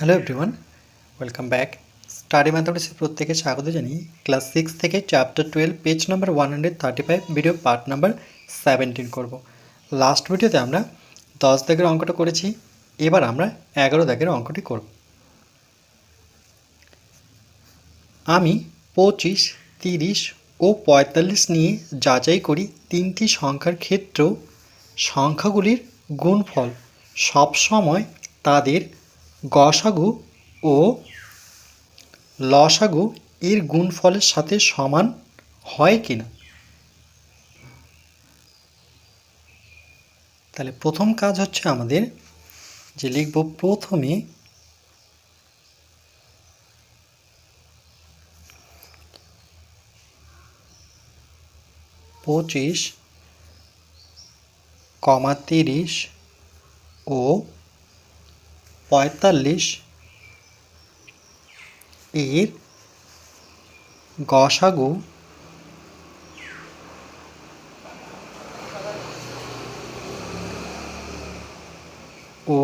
Hello everyone welcome back study ম্যাথমেটিক্সের প্রত্যেকে স্বাগত জানিয়ে ক্লাস সিক্স থেকে chapter twelve page number one hundred thirty five video part number seventeen করব। Last ভিডিওতে আমরা দশ দাগের অঙ্কটা করেছি। এবার আমরা এগারো দাগের অঙ্কটি করব। আমি পঁচিশ, তিরিশ ও পঁয়তাল্লিশ নিয়ে যাচাই করি তিনটি সংখ্যার ক্ষেত্রেও সংখ্যাগুলির গুণফল। সবসময় তাদের গসাগু ও লসাগু এর গুণফলের সাথে সমান হয় কিনা? তাহলে প্রথম কাজ হচ্ছে আমাদের যে লিখব প্রথমে পঁচিশ, কমা তিরিশ ও পঁয়তাল্লিশ এর গসাগু ও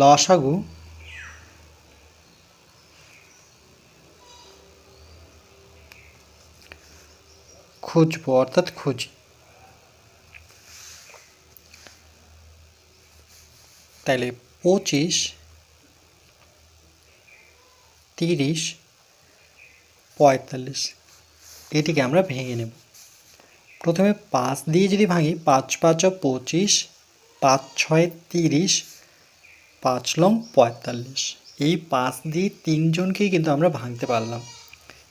লসাগু খুঁজব অর্থাৎ খুঁজি। তাহলে পঁচিশ, তিরিশ, পঁয়তাল্লিশ। এটিকে আমরা ভেঙে নেব। প্রথমে পাঁচ দিয়ে যদি ভাঙি, পাঁচ পাঁচ, পঁচিশ, পাঁচ, ছয়, তিরিশ, পাঁচ, লং, পঁয়তাল্লিশ। এই পাঁচ দিয়ে তিনজনকেই কিন্তু আমরা ভাঙতে পারলাম।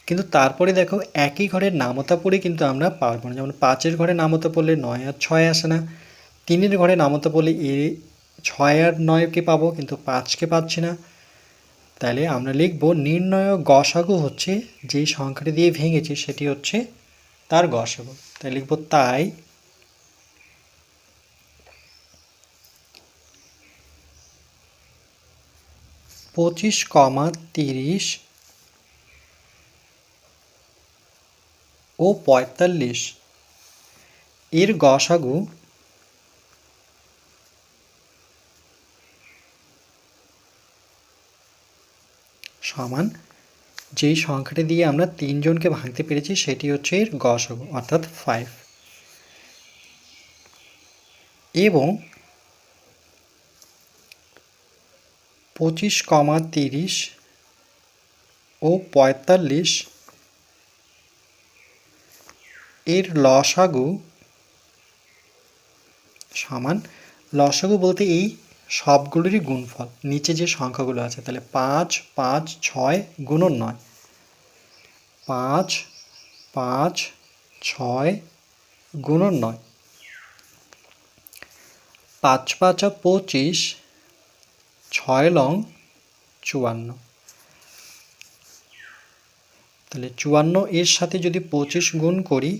কিন্তু তারপরে দেখো, একই ঘরের নামতা পড়ে কিন্তু আমরা পারব না। যেমন পাঁচের ঘরে নামতা পড়লে নয় আর ছয় আসে না। তিনের ঘরে নামতা পড়লে এ ছয় আর নয়কে পাবো, কিন্তু পাঁচকে পাচ্ছি না। তাহলে আমরা লিখব, নির্ণয় গসাগু হচ্ছে যেই সংখ্যাটি দিয়ে ভেঙেছি, সেটি হচ্ছে তার গসাগু। তাই লিখব তাই। পঁচিশ কমা তিরিশ ও পঁয়তাল্লিশ। এর গসাগু সমান। যেই সংখ্যাটি দিয়ে আমরা তিনজনকে ভাঙতে পেরেছি, সেটি হচ্ছে এর গসাগু অর্থাৎ ফাইভ এবং পঁচিশ কমা তিরিশ ও পঁয়তাল্লিশ এর লসাগু সমান। লসাগু বলতে এই সবগুলোরই গুণফল। নিচে যে সংখ্যাগুলো আছে, তাহলে পাঁচ পাঁচ, ছয় গুণন নয়। পাঁচ পাঁচ, ছয় গুণন নয়। পাঁচ, পাঁচা, পঁচিশ, ছয় লং চুয়ান্ন। তাহলে চুয়ান্ন এর সাথে যদি পঁচিশ গুণ করি,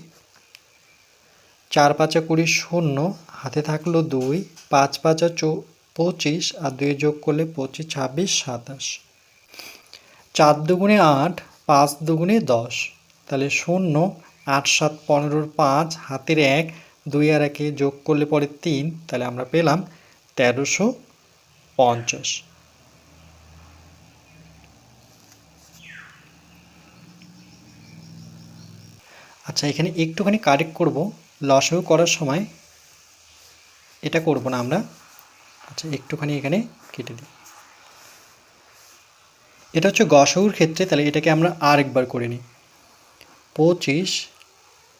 চার, পাঁচা, কুড়ি, শূন্য, হাতে থাকল দুই, পাঁচ, পাঁচা, চৌ পঁচিশ আর দুই যোগ করলে পঁচিশ, ছাব্বিশ, সাতাশ। চার দুগুণে আট, পাঁচ দুগুণে দশ। তাহলে শূন্য, আট, সাত, পনেরোর পাঁচ, হাতের এক, দুই আর একে যোগ করলে পরে তিন, তাহলে আমরা পেলাম তেরোশো পঞ্চাশ। আচ্ছা এখানে একটুখানি কারেক্ট করব। লসও করার সময় এটা করব না আমরা। আচ্ছা একটুখানি এখানে কেটে দিই। এটা হচ্ছে গসৌর ক্ষেত্রে, তাহলে এটাকে আমরা আরেকবার করে নিই। পঁচিশ,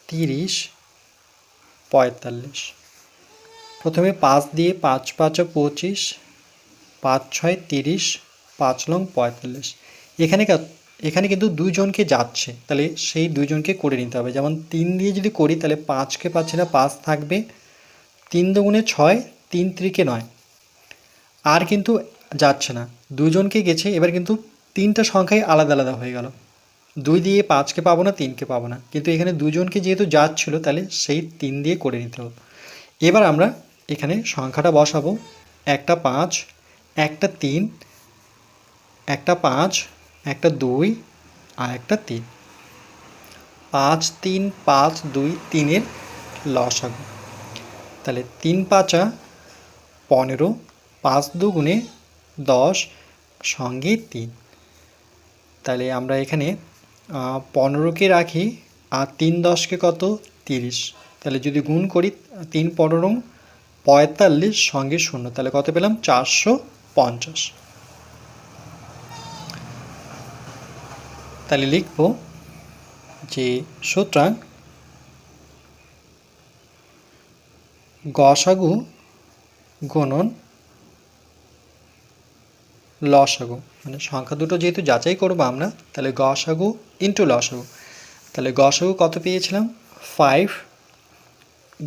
তিরিশ, পঁয়তাল্লিশ। প্রথমে পাঁচ দিয়ে পাঁচ পাঁচ পঁচিশ, পাঁচ ছয়, তিরিশ, পাঁচ লং পঁয়তাল্লিশ। এখানে এখানে কিন্তু দুইজনকে যাচ্ছে, তাহলে সেই দুইজনকে করে নিতে হবে। যেমন তিন দিয়ে যদি করি, তাহলে পাঁচকে পাচ্ছি না, পাঁচ থাকবে। তিন দুগুণে ছয়, তিন ত্রিকে নয়। আর কিন্তু যাচ্ছে না। দুজনকে গেছে, এবার কিন্তু তিনটা সংখ্যাই আলাদা আলাদা হয়ে গেল। দুই দিয়ে পাঁচকে পাবো না, তিনকে পাবো না। কিন্তু এখানে দুজনকে যেহেতু যাচ্ছিল, তাহলে সেই তিন দিয়ে করে নিতে হবে। এবার আমরা এখানে সংখ্যাটা বসাবো। একটা পাঁচ, একটা তিন, একটা পাঁচ, একটা দুই, আর একটা তিন। পাঁচ তিন, পাঁচ, দুই, তিনের লসাগু। তাহলে তিন পাঁচা পনেরো পাঁচ দুগুণে দশ সঙ্গে তিন। তাহলে আমরা এখানে পনেরোকে রাখি, আর তিন দশকে কত? তিরিশ। তাহলে যদি গুণ করি, তিন পনেরো, পঁয়তাল্লিশ সঙ্গে শূন্য, তাহলে কত পেলাম? চারশো পঞ্চাশ। তাহলে লিখব যে সুতরাং গসাগু গুণন লসাগু মানে সংখ্যা দুটো যেহেতু যাচাই করব আমরা, তাহলে গসাগু ইন্টু লসাগু তাহলে গসাগু কত পেয়েছিলাম? ফাইভ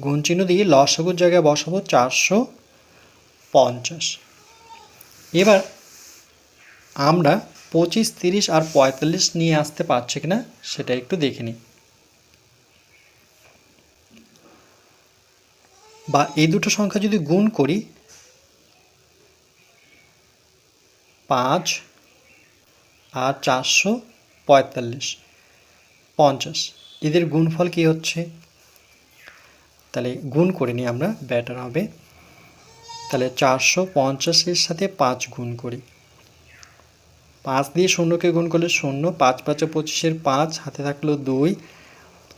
গুণ চিহ্ন দিয়ে লসাগুর জায়গায় বসাবো চারশো পঞ্চাশ। এবার আমরা পঁচিশ, তিরিশ আর পঁয়তাল্লিশ নিয়ে আসতে পারছে কিনা সেটা একটু দেখে নিই। বা এই দুটো সংখ্যা যদি গুণ করি পাঁচ আর চারশো পঁয়তাল্লিশ, পঞ্চাশ। এদের গুণফল কি হচ্ছে? তাহলে গুণ করে নিই আমরা ব্যাটার হবে। তাহলে চারশো পঞ্চাশের সাথে পাঁচ গুণ করি। পাঁচ দিয়ে শূন্যকে গুণ করলে শূন্য, পাঁচ পাঁচে পঁচিশের পাঁচ, হাতে থাকল দুই,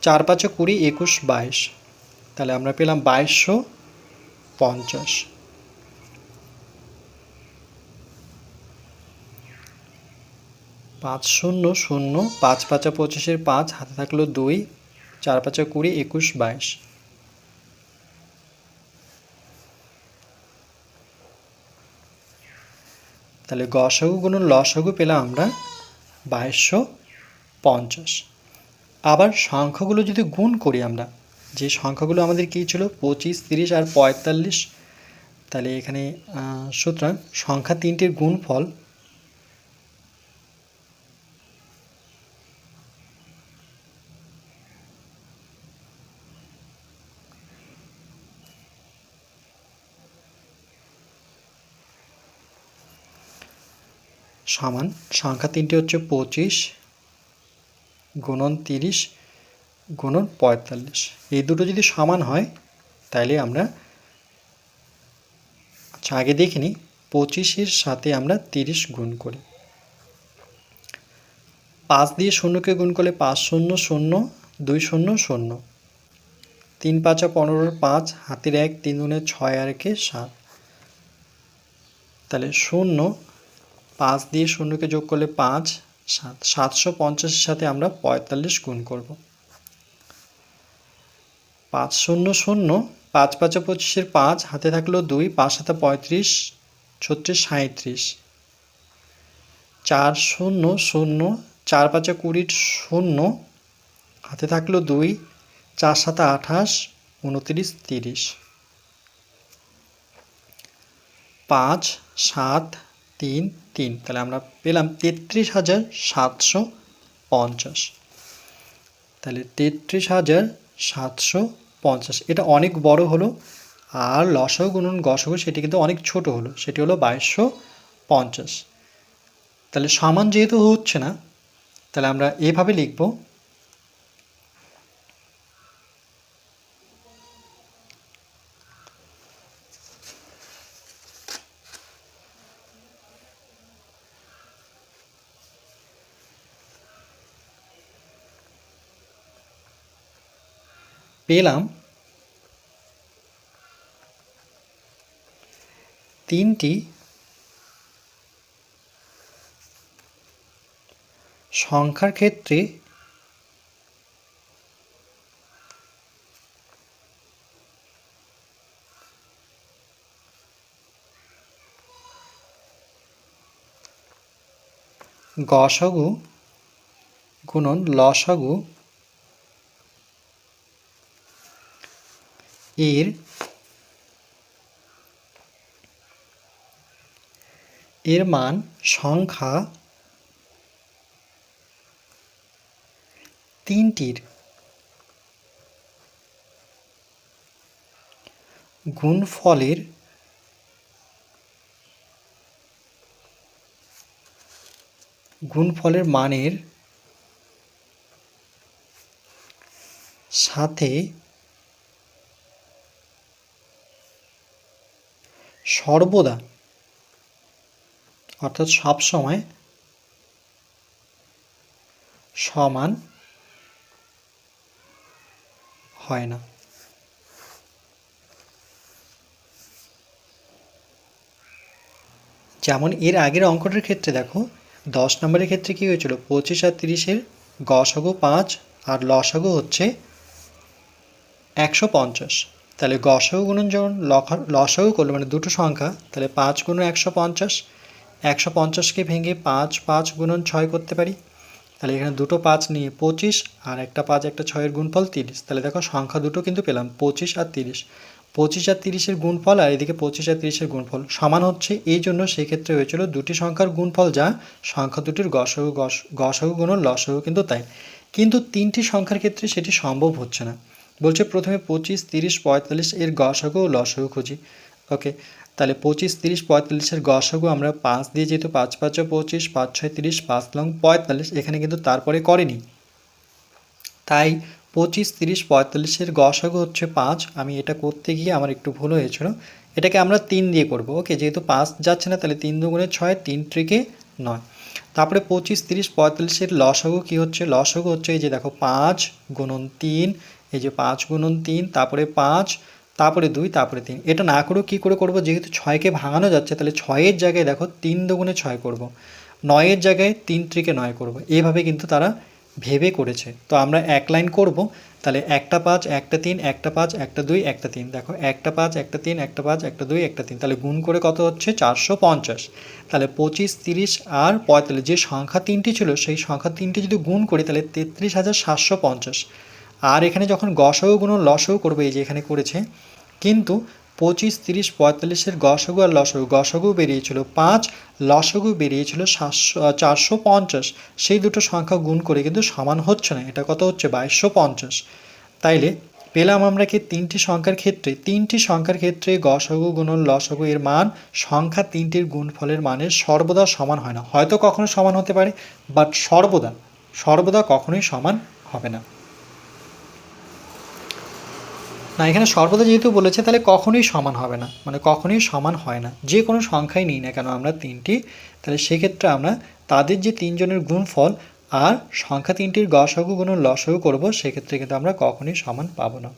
চার পাঁচে কুড়ি, একুশ, বাইশ। তাহলে আমরা পেলাম বাইশশো পঞ্চাশ। পাঁচ শূন্য শূন্য, পাঁচ পাঁচা পঁচিশের পাঁচ, হাতে থাকল দুই, চার পাঁচা কুড়ি, একুশ, বাইশ। তাহলে গসাগু গুণন লসাগু পেলাম আমরা বাইশশো পঞ্চাশ। আবার সংখ্যাগুলো যদি গুণ করি আমরা, যে সংখ্যাগুলো আমাদের কী ছিল? পঁচিশ, তিরিশ আর পঁয়তাল্লিশ, তাহলে এখানে সুতরাং সংখ্যা তিনটির গুণফল সমান সংখ্যা তিনটি হচ্ছে পঁচিশ গুণন তিরিশ গুণন পঁয়তাল্লিশ। এই দুটো যদি সমান হয় তাহলে আমরা আচ্ছা আগে দেখে নিই পঁচিশের সাথে আমরা তিরিশ গুণ করি। পাঁচ দিয়ে শূন্যকে গুণ করলে পাঁচ শূন্য শূন্য, দুই শূন্য শূন্য। তিন পাঁচা পনেরোর পাঁচ, হাতের এক, তিন দুনে ছয় আর একে সাত। তাহলে শূন্য পাঁচ দিয়ে শূন্যকে যোগ করলে পাঁচ, সাত, সাতশো পঞ্চাশের সাথে আমরা পঁয়তাল্লিশ গুণ করব। পাঁচ শূন্য শূন্য, পাঁচ পাঁচা পঁচিশের পাঁচ, হাতে থাকল দুই, পাঁচ সাথে পঁয়ত্রিশ, ছত্রিশ সাঁত্রিশ চার শূন্য শূন্য, চার পাঁচা কুড়ির শূন্য, হাতে থাকল দুই, চার সাথে আঠাশ, উনত্রিশ তিরিশ। পাঁচ, সাত তিন তিন। তাহলে আমরা পেলাম তেত্রিশ হাজার সাতশো পঞ্চাশ। তাহলে তেত্রিশ হাজার সাতশো পঞ্চাশ। এটা অনেক বড় হলো, আর লসও গুণন গসও সেটি কিন্তু অনেক ছোট হলো। সেটি হলো বাইশশো পঞ্চাশ। তাহলে সমান যেহেতু হচ্ছে না, তাহলে আমরা এভাবে লিখব পেলাম তিনটি সংখ্যার ক্ষেত্রে গসাগু গুণন লসাগু এর এর মান সংখ্যা তিনটির গুণফলের গুণফলের মানের সাথে সর্বদা, অর্থাৎ সব সময় সমান হয় না। যেমন এর আগের অঙ্কটার ক্ষেত্রে দেখো, দশ নম্বরের ক্ষেত্রে কী হয়েছিল? পঁচিশ আর তিরিশের গসাগু পাঁচ আর লসাগু হচ্ছে একশো পঞ্চাশ। তাহলে গসাগু গুণন যখন লসাগু করল মানে দুটো সংখ্যা, তাহলে পাঁচ গুণ একশো পঞ্চাশ, একশো পঞ্চাশকে ভেঙে পাঁচ পাঁচ গুণন ছয় করতে পারি। তাহলে এখানে দুটো পাঁচ নিয়ে পঁচিশ, আর একটা পাঁচ, একটা ছয়ের গুণফল তিরিশ। তাহলে দেখো সংখ্যা দুটো কিন্তু পেলাম, পঁচিশ আর তিরিশ। পঁচিশ আর তিরিশের গুণফল আর এদিকে পঁচিশ আর তিরিশের গুণফল সমান হচ্ছে, এই জন্য সেই ক্ষেত্রে হয়েছিল দুটি সংখ্যার গুণফল যা সংখ্যা দুটির গসাগু গস গসাগু গুণন লসাগু কিন্তু তাই। কিন্তু তিনটি সংখ্যার ক্ষেত্রে সেটি সম্ভব হচ্ছে না। বলছে প্রথমে পঁচিশ, তিরিশ, পঁয়তাল্লিশ এর গসাগু ও লসাগু খুঁজি। ওকে তাহলে পঁচিশ, তিরিশ পঁয়তাল্লিশের গসাগু আমরা পাঁচ দিয়ে যেহেতু পাঁচ, পাঁচে, পঁচিশ, পাঁচ, ছয়, তিরিশ, পাঁচ লং পঁয়তাল্লিশ এখানে কিন্তু তারপরে করেনি। তাই পঁচিশ, তিরিশ পঁয়তাল্লিশের গসাগু হচ্ছে পাঁচ। আমি এটা করতে গিয়ে আমার একটু ভুল হয়েছিল। এটাকে আমরা তিন দিয়ে করব। ওকে যেহেতু পাঁচ যাচ্ছে না, তাহলে তিন দুগুণে ছয়, তিন ট্রিকে নয়। তারপরে পঁচিশ, তিরিশ পঁয়তাল্লিশের লসাগু কী হচ্ছে? লসাগু হচ্ছে এই যে দেখো পাঁচ গুণন তিন এই যে পাঁচ গুণন তিন, তারপরে পাঁচ, তারপরে দুই, তারপরে তিন। এটা না করেও কী করে করব? যেহেতু ছয়কে ভাঙানো যাচ্ছে, তাহলে ছয়ের জায়গায় দেখো তিন দুগুণে ছয় করব। নয়ের জায়গায় তিন ত্রিকে নয় করব। এভাবে কিন্তু তারা ভেবে করেছে। তো আমরা এক লাইন করব। তাহলে একটা পাঁচ, একটা তিন, একটা পাঁচ, একটা দুই, একটা তিন। দেখো, একটা পাঁচ, একটা তিন, একটা পাঁচ, একটা দুই, একটা তিন। তাহলে গুণ করে কত হচ্ছে? চারশো পঞ্চাশ। তাহলে পঁচিশ, তিরিশ আর পঁয়তাল্লিশ, যে সংখ্যা তিনটি ছিল, সেই সংখ্যা তিনটি যদি গুণ করি, তাহলে তেত্রিশ হাজার সাতশো পঞ্চাশ। আর এখানে যখন গসাগু গুণ লসাগু করব, এই যে এখানে করেছে, কিন্তু পঁচিশ, তিরিশ, পঁয়তাল্লিশের গসাগু আর লসাগু, গসাগু বেরিয়েছিল পাঁচ, লসাগু বেরিয়েছিল সাতশো চারশো পঞ্চাশ। সেই দুটো সংখ্যা গুণ করে কিন্তু সমান হচ্ছে না, এটা কত হচ্ছে? বাইশশো পঞ্চাশ। তাইলে পেলাম আমরা কি তিনটি সংখ্যার ক্ষেত্রে? তিনটি সংখ্যার ক্ষেত্রে গসাগু গুণন লসাগু এর মান, সংখ্যা তিনটির গুণফলের মানের সর্বদা সমান হয় না। হয়তো কখনো সমান হতে পারে, বাট সর্বদা সর্বদা কখনোই সমান হবে না। না, এখানে সর্বদা যেহেতু বলেছে, তাহলে কখনোই সমান হবে না। মানে কখনোই সমান হয় না। যে কোনো সংখ্যাই নিই না কেন আমরা তিনটি, তাহলে সেক্ষেত্রে আমরা তাদের যে তিনজনের গুণফল আর সংখ্যা তিনটির গসাগু গুণ লসাগু করব, সেক্ষেত্রে কিন্তু আমরা কখনোই সমান পাবো না।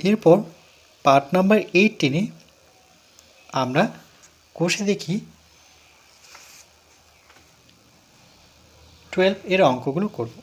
এরপর পার্ট নাম্বার এইটিনে আমরা কষে দেখি টুয়েলভ এর অঙ্কগুলো করব।